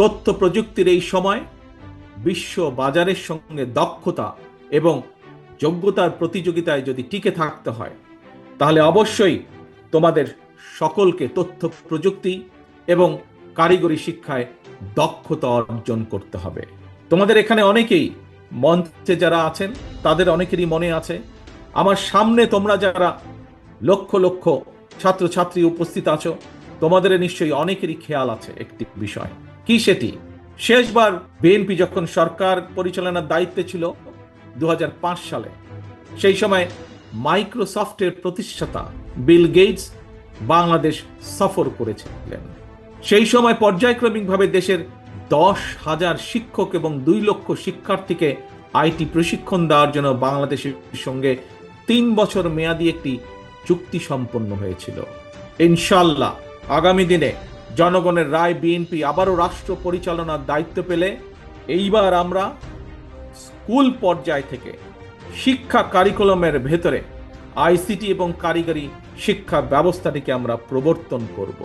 তথ্য প্রযুক্তির এই সময় বিশ্ব বাজারের সঙ্গে দক্ষতা এবং যোগ্যতার প্রতিযোগিতায় যদি টিকে থাকতে হয়, তাহলে অবশ্যই তোমাদের সকলকে তথ্য প্রযুক্তি এবং কারিগরি শিক্ষায় দক্ষতা অর্জন করতে হবে। তোমাদের এখানে অনেকেই মঞ্চে যারা আছেন, তাদের অনেকেরই মনে আছে, আমার সামনে তোমরা যারা লক্ষ লক্ষ ছাত্রছাত্রী উপস্থিত আছো, তোমাদের নিশ্চয়ই অনেকেরই খেয়াল আছে একটি বিষয়। কি সেটি? শেষবার বিএনপি যখন সরকার পরিচালনার দায়িত্বে ছিল দু হাজার পাঁচ সালে, সেই সময় মাইক্রোসফটের প্রতিষ্ঠাতা বিল গেটস বাংলাদেশ সফর করেছিলেন। সেই সময় পর্যায়ক্রমিকভাবে দেশের দশ হাজার শিক্ষক এবং দুই লক্ষ শিক্ষার্থীকে আইটি প্রশিক্ষণ দেওয়ার জন্য বাংলাদেশের সঙ্গে তিন বছর মেয়াদী একটি চুক্তি সম্পন্ন হয়েছিল। ইনশাল্লাহ আগামী দিনে জনগণের রায়, বিএনপি আবারও রাষ্ট্র পরিচালনার দায়িত্ব পেলে। এইবার আমরা স্কুল পর্যায় থেকে শিক্ষা কারিকুলামের ভেতরে আইসিটি এবং কারিগরি শিক্ষা ব্যবস্থাটিকে আমরা প্রবর্তন করব।